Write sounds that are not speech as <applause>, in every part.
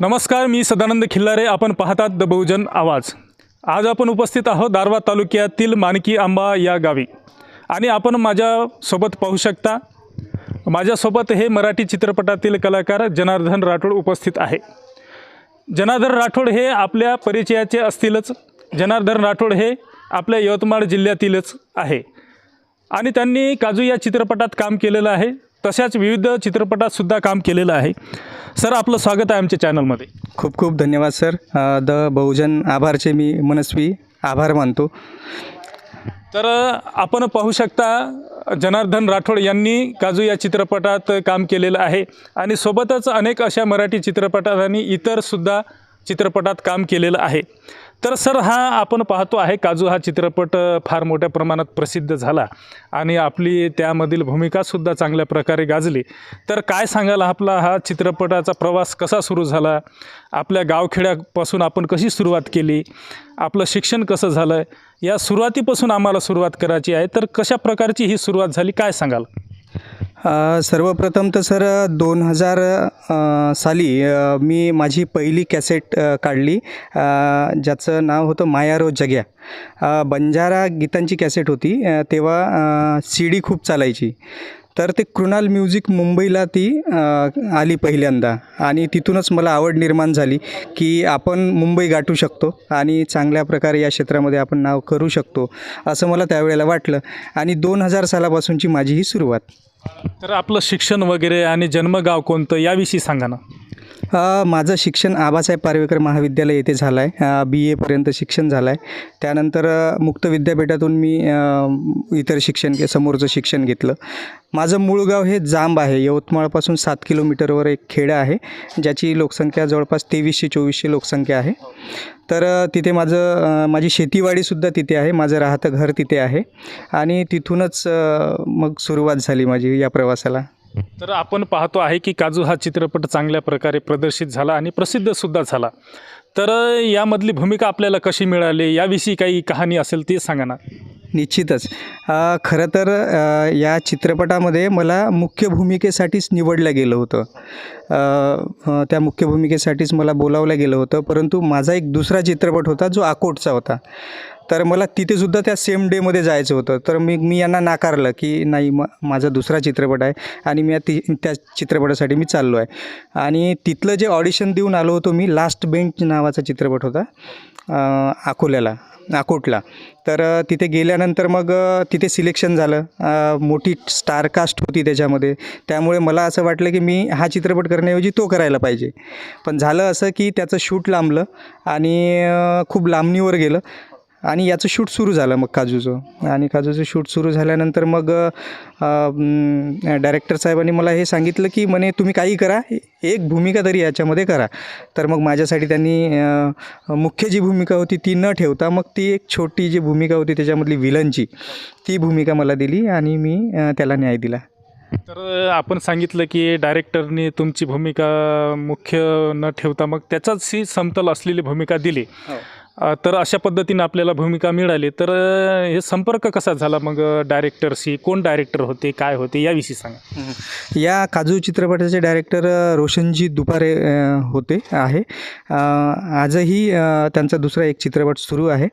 नमस्कार मी सदानंद खिल्लारे. आपण पाहतात द बहुजन आवाज. आज आपण उपस्थित आहोत दारवा तालुक्यातील मानकी आंबा या गावी. आणि आपण माझ्यासोबत पाहू शकता माझ्यासोबत हे मराठी चित्रपटातील कलाकार जनार्दन राठोड उपस्थित आहे. जनार्दन राठोड हे आपल्या परिचयाचे असतीलच. जनार्दन राठोड हे आपल्या यवतमाळ जिल्ह्यातीलच आहे. आणि त्यांनी काजू या चित्रपटात काम केलेलं आहे. तशाच विविध चित्रपटात सुद्धा काम केलेलं आहे. सर आपलं स्वागत आहे आमच्या चॅनलमध्ये. खूप खूप धन्यवाद सर. द बहुजन आभारचे मी मनस्वी आभार मानतो. तर आपण पाहू शकता जनार्दन राठोड यांनी काजू या चित्रपटात काम केलेलं आहे आणि सोबतच अनेक अशा मराठी चित्रपटात आणि इतरसुद्धा चित्रपटात काम केलेलं आहे. तर सर हा आपण पाहतो आहे काजू हा चित्रपट फार मोठ्या प्रमाणात प्रसिद्ध झाला आणि आपली त्यामधील भूमिकासुद्धा चांगल्या प्रकारे गाजली. तर काय सांगाल आपला हा चित्रपटाचा प्रवास कसा सुरू झाला? आपल्या गावखेड्यापासून आपण कशी सुरुवात केली? आपलं शिक्षण कसं झालं? या सुरुवातीपासून आम्हाला सुरुवात करायची आहे तर कशा प्रकारची ही सुरुवात झाली काय सांगाल? सर्वप्रथम तर सर दोन हजार साली मी माझी पहिली कॅसेट काढली. ज्याचं नाव होतं मायारो जग्या. बंजारा गीतांची कॅसेट होती. तेव्हा सी डी खूप चालायची. तर ते कृणाल म्युझिक मुंबईला ती आली पहिल्यांदा. आणि तिथूनच मला आवड निर्माण झाली की आपण मुंबई गाठू शकतो आणि चांगल्या प्रकारे या क्षेत्रामध्ये आपण नाव करू शकतो असं मला त्यावेळेला वाटलं. आणि दोन हजार सालापासूनची माझी ही सुरुवात. तर आपलं शिक्षण वगैरे आणि जन्मगाव कोणतं याविषयी सांगा ना. माझं शिक्षण आबासाहेब पारवेकर महाविद्यालय येथे झालं आहे बी एपर्यंत शिक्षण झालं आहे त्यानंतर मुक्त विद्यापीठातून मी इतर शिक्षण घे समोरचं शिक्षण घेतलं. माझं मूळ गाव हे जांब आहे. यवतमाळपासून सात किलोमीटरवर एक खेडं आहे ज्याची लोकसंख्या जवळपास तेवीसशे चोवीसशे लोकसंख्या आहे. तर तिथे माझं माझी शेतीवाडीसुद्धा तिथे आहे. माझं राहतं घर तिथे आहे. आणि तिथूनच मग सुरुवात झाली माझी या प्रवासाला. तर आपण पाहतो आहे की काजू हा चित्रपट चांगल्या प्रकारे प्रदर्शित झाला आणि प्रसिद्धसुद्धा झाला. तर यामधली भूमिका आपल्याला कशी मिळाली? याविषयी काही कहाणी असेल ते सांगा ना. निश्चितच. खरं तर या चित्रपटामध्ये मला मुख्य भूमिकेसाठीच निवडलं गेलं होतं. त्या मुख्य भूमिकेसाठीच मला बोलावलं गेलं होतं. परंतु माझा एक दुसरा चित्रपट होता जो आकोटचा होता. तर मला तिथेसुद्धा त्या सेम डेमध्ये जायचं होतं. तर मी मी यांना नाकारलं की नाही म माझा दुसरा चित्रपट आहे आणि मी ती त्या चित्रपटासाठी मी चाललो आहे. आणि तिथलं जे ऑडिशन देऊन आलो होतो मी लास्ट बेंच नावाचा चित्रपट होता अकोल्याला. अकोटला तर तिथे गेल्यानंतर मग तिथे सिलेक्शन झालं. मोठी स्टारकास्ट होती त्याच्यामध्ये. त्यामुळे मला असं वाटलं की मी हा चित्रपट करण्याऐवजी तो करायला पाहिजे. पण झालं असं की त्याचं शूट लांबलं आणि खूप लांबणीवर गेलं. आणि याचं शूट सुरू झालं मग काजूचं. आणि काजूचं शूट सुरू झाल्यानंतर मग डायरेक्टर साहेबांनी मला हे सांगितलं की म्हणे तुम्ही काही करा एक भूमिका तरी याच्यामध्ये करा. तर मग माझ्यासाठी त्यांनी मुख्य जी भूमिका होती ती न ठेवता मग ती एक छोटी जी भूमिका होती त्याच्यामधली विलनची ती भूमिका मला दिली आणि मी त्याला न्याय दिला. तर आपण सांगितलं की डायरेक्टरने तुमची भूमिका मुख्य न ठेवता मग त्याचाच ही समतल असलेली भूमिका दिली. अ, तर अशा पद्धतीने आपल्याला भूमिका मिळाली. तर हे संपर्क कसा झाला मग डायरेक्टरशी कोण डायरेक्टर होते? काय होते? याविषयी सांगा. या काजू चित्रपटाचे डायरेक्टर रोशनजी दुपारे होते आहे. आजही त्यांचा दुसरा एक चित्रपट सुरू आहे.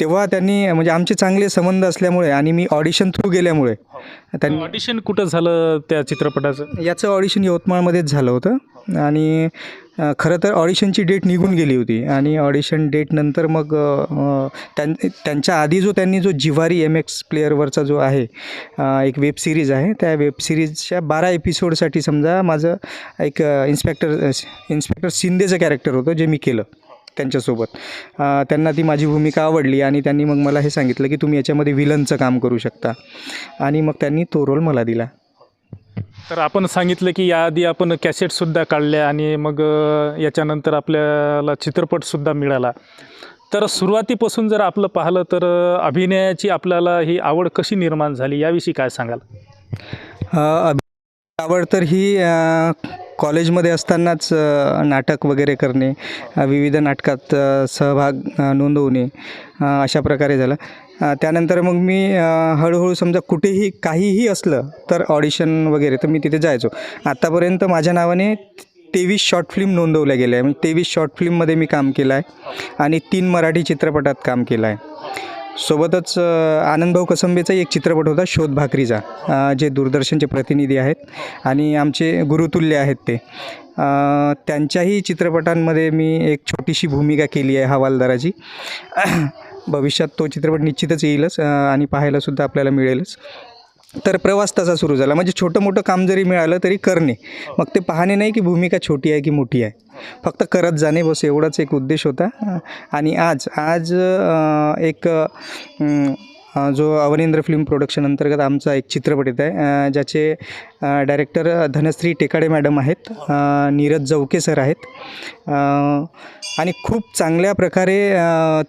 तेव्हा त्यांनी म्हणजे आमचे चांगले संबंध असल्यामुळे आणि मी ऑडिशन थ्रू गेल्यामुळे त्यांनी ऑडिशन कुठं झालं त्या चित्रपटाचं? याचं ऑडिशन यवतमाळमध्येच झालं होतं. आणि खरं तर ऑडिशनची डेट निघून गेली होती आणि ऑडिशन डेटनंतर मग त्यां त्यांच्या आधी जो त्यांनी जो जिवारी एम एक्स प्लेअरवरचा जो आहे एक वेब सिरीज आहे त्या वेब सिरीजच्या बारा एपिसोडसाठी समजा माझं एक इन्स्पेक्टर इन्स्पेक्टर शिंदेचं कॅरेक्टर होतं जे मी केलं त्यांच्यासोबत. त्यांना ती माझी भूमिका आवडली आणि त्यांनी मग मला हे सांगितलं की तुम्ही याच्यामध्ये विलनचं काम करू शकता. आणि मग त्यांनी तो रोल मला दिला. तर आपण सांगितलं की याआधी आपण कॅसेटसुद्धा काढल्या आणि मग याच्यानंतर आपल्याला चित्रपटसुद्धा मिळाला. तर सुरुवातीपासून जर आपलं पाहिलं तर अभिनयाची आपल्याला ही आवड कशी निर्माण झाली? याविषयी काय सांगाल? अभि- आवड तर ही कॉलेजमध्ये असतानाच नाटक वगैरे करणे विविध नाटकात सहभाग नोंदवणे अशा प्रकारे झालं. त्यानंतर मग मी हळूहळू समजा कुठेही काहीही असलं तर ऑडिशन वगैरे तर मी तिथे जायचो. आत्तापर्यंत माझ्या नावाने तेवीस शॉर्ट फिल्म नोंदवल्या गेल्या. आहे म्हणजे तेवीस शॉर्ट फिल्ममध्ये मी काम केलं आहे आणि तीन मराठी चित्रपटात काम केलं आहे. सोबतच आनंदभाऊ कसंबेचा एक चित्रपट होता शोध भाकरीचा जे दूरदर्शनचे प्रतिनिधी आहेत आणि आमचे गुरुतुल्य आहेत ते. त्यांच्याही चित्रपटांमध्ये मी एक छोटीशी भूमिका केली आहे हवालदाराची. <clears throat> भविष्यात तो चित्रपट निश्चितच येईलच आणि पाहायलासुद्धा आपल्याला मिळेलच. तर प्रवास तसा सुरू झाला. म्हणजे छोटं मोठं काम जरी मिळालं तरी करणे. मग ते पाहणे नाही की भूमिका छोटी आहे की मोठी आहे. फक्त करत जाणे बस एवढाच एक उद्देश होता. आणि आज आज एक जो अवनेंद्र फिल्म प्रोडक्शन अंतर्गत आमचा एक चित्रपट येत आहे. ज्याचे डायरेक्टर धनश्री टेकाडे मॅडम आहेत. नीरज जवके सर आहेत. आणि खूप चांगल्या प्रकारे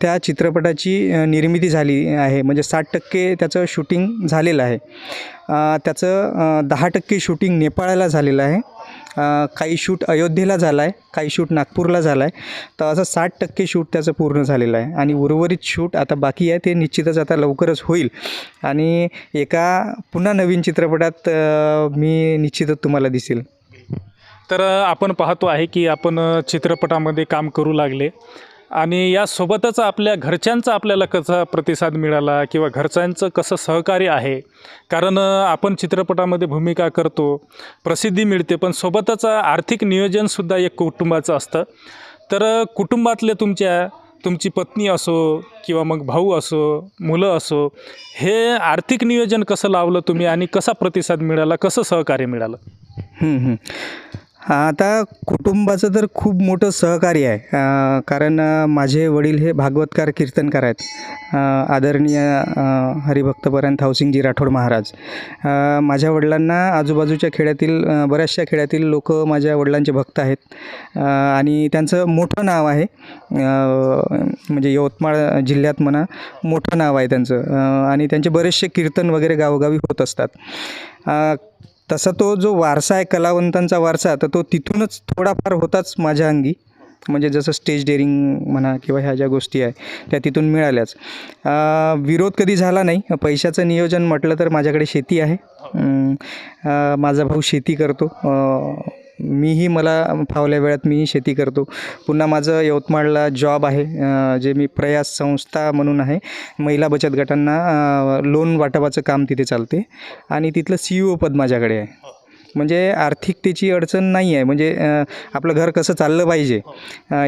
त्या चित्रपटाची निर्मिती झाली आहे. म्हणजे साठ टक्के त्याचं शूटिंग झालेलं आहे. त्याचं दहा टक्के शूटिंग नेपाळला झालेलं आहे. काही शूट अयोध्येला झाला आहे काही शूट नागपूरला झाला आहे तर असं साठ टक्के शूट त्याचं पूर्ण झालेलं आहे. आणि उर्वरित शूट आता बाकी आहे ते निश्चितच आता लवकरच होईल. आणि एका पुन्हा नवीन चित्रपटात मी निश्चितच तुम्हाला दिसेल. तर आपण पाहतो आहे की आपण चित्रपटामध्ये काम करू लागले. आणि यासोबतच आपल्या घरच्यांचा आपल्याला कसा प्रतिसाद मिळाला किंवा घरच्यांचं कसं सहकार्य आहे? कारण आपण चित्रपटामध्ये भूमिका करतो प्रसिद्धी मिळते पण सोबतच आर्थिक नियोजनसुद्धा एक कुटुंबाचं असतं. तर कुटुंबातले तुमच्या तुमची पत्नी असो किंवा मग भाऊ असो मुलं असो हे आर्थिक नियोजन कसं लावलं तुम्ही आणि कसा प्रतिसाद मिळाला कसं सहकार्य मिळालं? हं, आता कुटुंबाचं तर खूप मोठं सहकार्य आहे. कारण माझे वडील हे भागवतकार कीर्तनकार आहेत. आदरणीय हरिभक्तपर्यंत हाऊसिंगजी राठोड महाराज. माझ्या वडिलांना आजूबाजूच्या खेड्यातील बऱ्याचशा खेड्यातील लोक माझ्या वडिलांचे भक्त आहेत. आणि त्यांचं मोठं नाव आहे. म्हणजे यवतमाळ जिल्ह्यात म्हणा मोठं नाव आहे त्यांचं. आणि त्यांचे बरेचसे कीर्तन वगैरे गावोगावी होत असतात. तसा तो जो वारसा आहे कलावंतांचा वारसा तर तो तिथूनच थोडाफार होताच माझ्या अंगी. म्हणजे जसं स्टेज डेअरिंग म्हणा किंवा ह्या ज्या गोष्टी आहे त्या तिथून मिळाल्याच. विरोध कधी झाला नाही. पैशाचं नियोजन म्हटलं तर माझ्याकडे शेती आहे. अं, माझा भाऊ शेती करतो. मीही मला फावल्या वेळात मीही शेती करतो. पुन्हा माझं यवतमाळला जॉब आहे जे मी प्रयास संस्था म्हणून आहे. महिला बचत गटांना लोन वाटपाचं काम तिथे चालते. आणि तिथलं सी ई ओ पद माझ्याकडे आहे. म्हणजे आर्थिकतेची अडचण नाही आहे. म्हणजे आपलं घर कसं चाललं पाहिजे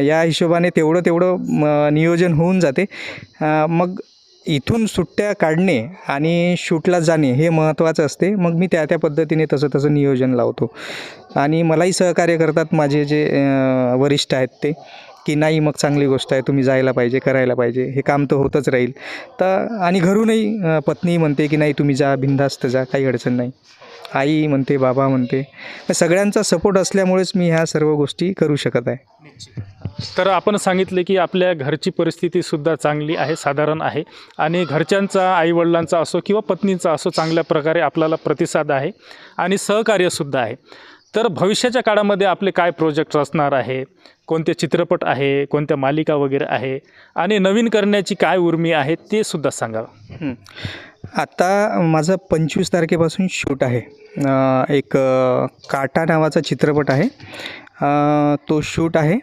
या हिशोबाने तेवढं तेवढं म, नियोजन होऊन जाते. मग इथून सुट्ट्या काढणे आणि शूटला जाणे हे महत्त्वाचं असते. मग मी त्या त्या पद्धतीने तसं तसं नियोजन लावतो. आणि मलाही सहकार्य करतात माझे जे वरिष्ठ आहेत ते की नाही मग चांगली गोष्ट आहे तुम्ही जायला पाहिजे करायला पाहिजे हे काम तर होतच राहील. तर आणि घरूनही पत्नी म्हणते की नाही तुम्ही जा बिंदास्त जा काही अडचण नाही. आई म्हणते बाबा म्हणते. सगळ्यांचा सपोर्ट असल्यामुळेच मी ह्या सर्व गोष्टी करू शकत आहे. तर आपण सांगितले की आपल्या घरची परिस्थितीसुद्धा चांगली आहे साधारण आहे. आणि घरच्यांचा आईवडिलांचा असो किंवा पत्नीचा असो चांगल्या प्रकारे आपल्याला प्रतिसाद आहे आणि सहकार्यसुद्धा आहे. तर भविष्याच्या काळामध्ये आपले काय प्रोजेक्ट असणार आहे? कोणते चित्रपट आहे? कोणत्या मालिका वगैरे आहे? आणि नवीन करण्याची काय उर्मी आहे ते सुद्धा सांगा आत्ता आता माझं पंचवीस तारखेपासून शूट आहे. एक काटा नावाचा चित्रपट आहे. तो शूट आहे.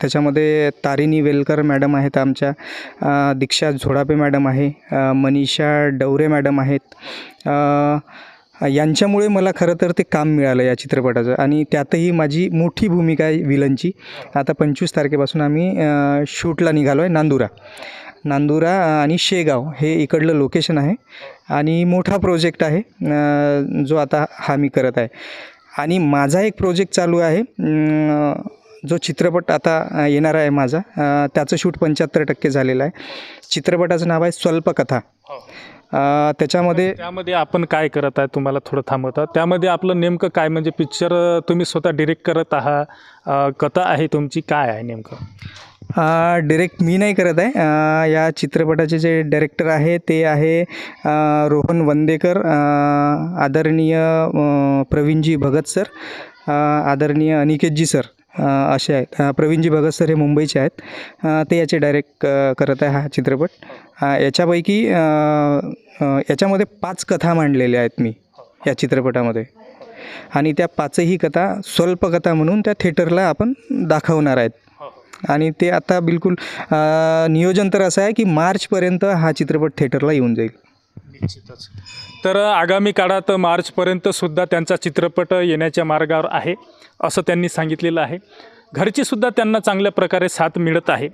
त्याच्यामध्ये तारिणी वेलकर मॅडम आहेत आमच्या. दीक्षा झोडापे मॅडम आहे. मनीषा डवरे मॅडम आहेत. यांच्यामुळे मला खरं तर ते काम मिळालं या चित्रपटाचं. आणि त्यातही माझी मोठी भूमिका आहे विलनची. आता पंचवीस तारखेपासून आम्ही शूटला निघालो आहे नांदुरा. नांदुरा आणि शेगाव हे इकडलं लोकेशन आहे. आणि मोठा प्रोजेक्ट आहे. जो आता हा मी करत आहे. आणि माझा एक प्रोजेक्ट चालू आहे. जो चित्रपट आता येणार आहे माझा त्याचं शूट पंच्याहत्तर टक्के झालेलं आहे. चित्रपटाचं नाव आहे स्वल्पकथा. अं, त्याच्यामध्ये त्यामध्ये आपण काय करत आहे तुम्हाला थोडं थांबवता? त्यामध्ये आपलं नेमकं काय म्हणजे पिक्चर तुम्ही स्वतः डिरेक्ट करत आहात? कथा आहे तुमची काय आहे नेमकं? डिरेक्ट मी नाही करत आहे. या चित्रपटाचे जे डायरेक्टर आहे ते आहे रोहन वंदेकर आदरणीय प्रवीणजी भगत सर आदरणीय अनिकेतजी सर असे आहेत. प्रवीणजी भगत सर हे मुंबईचे आहेत. ते याचे डायरेक्ट करत आहे हा चित्रपट. याच्यापैकी याच्यामध्ये पाच कथा मांडलेल्या आहेत मी या चित्रपटामध्ये. आणि त्या पाचही कथा स्वल्पकथा म्हणून त्या थिएटरला आपण दाखवणार आहेत. आणि ते आता बिलकुल नियोजन तर असं आहे की मार्चपर्यंत हा चित्रपट थिएटरला येऊन जाईल. निश्चितच. तर आगामी काळात मार्चपर्यंत सुद्धा त्यांचा चित्रपट येण्याच्या मार्गावर आहे असं त्यांनी सांगितलेलं आहे. घरची सुद्धा त्यांना चांगल्या प्रकारे साथ मिळत आहे.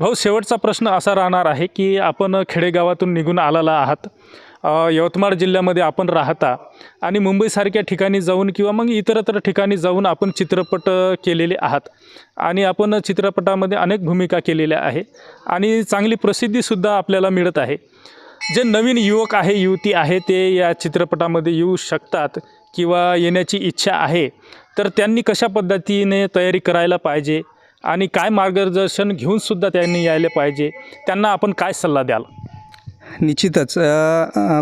भाऊ शेवटचा प्रश्न असा राहणार आहे की आपण खेडेगावातून निघून आलेला आहात. यवतमाळ जिल्ह्यामध्ये आपण राहता आणि मुंबईसारख्या ठिकाणी जाऊन किंवा मग इतरत्र ठिकाणी जाऊन आपण चित्रपट केलेले आहात आणि आपण चित्रपटामध्ये अनेक भूमिका केलेल्या आहे आणि चांगली प्रसिद्धीसुद्धा आपल्याला मिळत आहे. जे नवीन युवक आहे युवती आहे ते या चित्रपटामध्ये येऊ शकतात किंवा येण्याची इच्छा आहे तर त्यांनी कशा पद्धतीने तयारी करायला पाहिजे आणि काय मार्गदर्शन घेऊनसुद्धा त्यांनी यायला पाहिजे त्यांना आपण काय सल्ला द्याल? निश्चितच.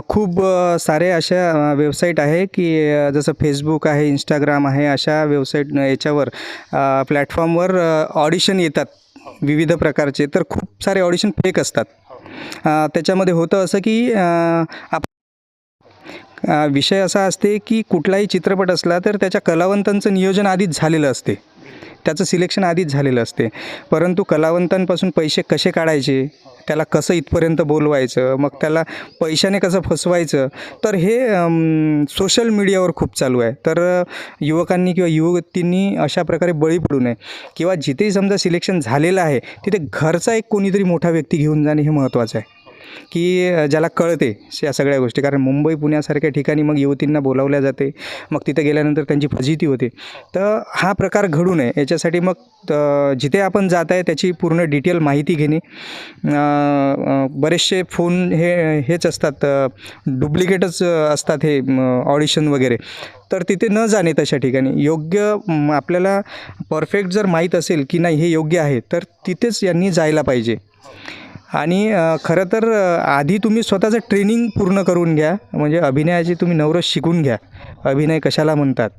खूप सारे अशा वेबसाईट आहे की जसं फेसबुक आहे इंस्टाग्राम आहे अशा वेबसाईट याच्यावर प्लॅटफॉर्मवर ऑडिशन येतात विविध प्रकारचे तर खूप सारे ऑडिशन फेक असतात. त्याच्यामध्ये होतं असं की आप विषय असा असते की कुठलाही चित्रपट असला तर त्याच्या कलावंतांचं नियोजन आधीच झालेलं असते. त्याचं सिलेक्शन आधीच झालेलं असते. परंतु कलावंतांपासून पैसे कसे काढायचे? त्याला कसं इथपर्यंत बोलवायचं? मग त्याला पैशाने कसं फसवायचं? तर हे सोशल मीडियावर खूप चालू आहे. तर युवकांनी किंवा युवतींनी अशा प्रकारे बळी पडू नये. किंवा जिथेही समजा सिलेक्शन झालेलं आहे तिथे घरचा एक कोणीतरी मोठा व्यक्ती घेऊन जाणे हे महत्त्वाचं आहे. की ज्याला कळते या सगळ्या गोष्टी. कारण मुंबई पुण्यासारख्या ठिकाणी मग युवतींना बोलावल्या जाते. मग तिथे गेल्यानंतर त्यांची फजिती होते. तर हा प्रकार घडू नये. याच्यासाठी मग जिथे आपण जात आहे त्याची पूर्ण डिटेल माहिती घेणे. बरेचसे फोन हे हेच असतात. डुप्लिकेटच असतात हे ऑडिशन वगैरे. तर तिथे न जाणे तशा ठिकाणी. योग्य आपल्याला परफेक्ट जर माहीत असेल की नाही हे योग्य आहे तर तिथेच यांनी जायला पाहिजे. आणि खरं तर आधी तुम्ही स्वतःचं ट्रेनिंग पूर्ण करून घ्या. म्हणजे अभिनयाची तुम्ही नवरस शिकून घ्या. अभिनय कशाला म्हणतात?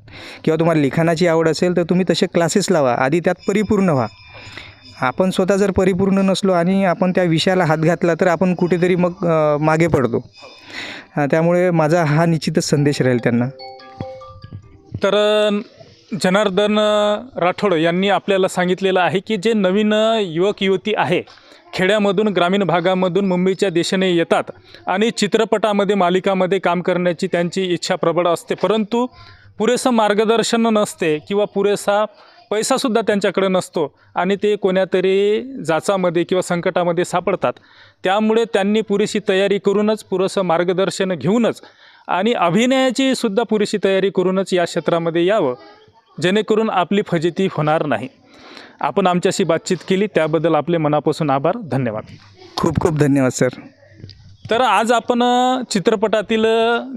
किंवा तुम्हाला लिखाणाची आवड असेल तर तुम्ही तसे क्लासेस लावा. आधी त्यात परिपूर्ण व्हा. आपण स्वतः जर परिपूर्ण नसलो आणि आपण त्या विषयाला हात घातला तर आपण कुठेतरी मग मागे पडतो. त्यामुळे माझा हा निश्चितच संदेश राहील त्यांना. तर जनार्दन राठोड यांनी आपल्याला सांगितलेलं आहे की जे नवीन युवक युवती आहे खेड्यामधून ग्रामीण भागामधून मुंबईच्या दिशेने येतात आणि चित्रपटामध्ये मालिकामध्ये काम करण्याची त्यांची इच्छा प्रबळ असते. परंतु पुरेसं मार्गदर्शन नसते किंवा पुरेसा पैसासुद्धा त्यांच्याकडे नसतो आणि ते कोण्यातरी जाचामध्ये किंवा संकटामध्ये सापडतात. त्यामुळे त्यांनी पुरेशी तयारी करूनच पुरेसं मार्गदर्शन घेऊनच आणि अभिनयाची सुद्धा पुरेशी तयारी करूनच या क्षेत्रामध्ये यावं जेणेकरून आपली फजिती होणार नाही. आपण आमच्याशी बातचीत केली त्याबद्दल आपले मनापासून आभार धन्यवाद. खूप खूप धन्यवाद सर. तर आज आपण चित्रपटातील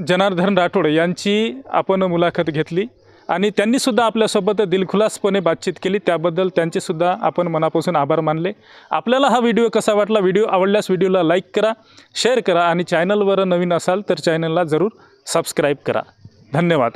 जनार्दन राठोड यांची आपण मुलाखत घेतली आणि त्यांनीसुद्धा आपल्यासोबत दिलखुलासपणे बातचीत केली. त्याबद्दल त्यांचेसुद्धा आपण मनापासून आभार मानले. आपल्याला हा व्हिडिओ कसा वाटला? व्हिडिओ आवडल्यास व्हिडिओला लाईक करा शेअर करा आणि चॅनलवर नवीन असाल तर चॅनलला जरूर सबस्क्राईब करा. धन्यवाद.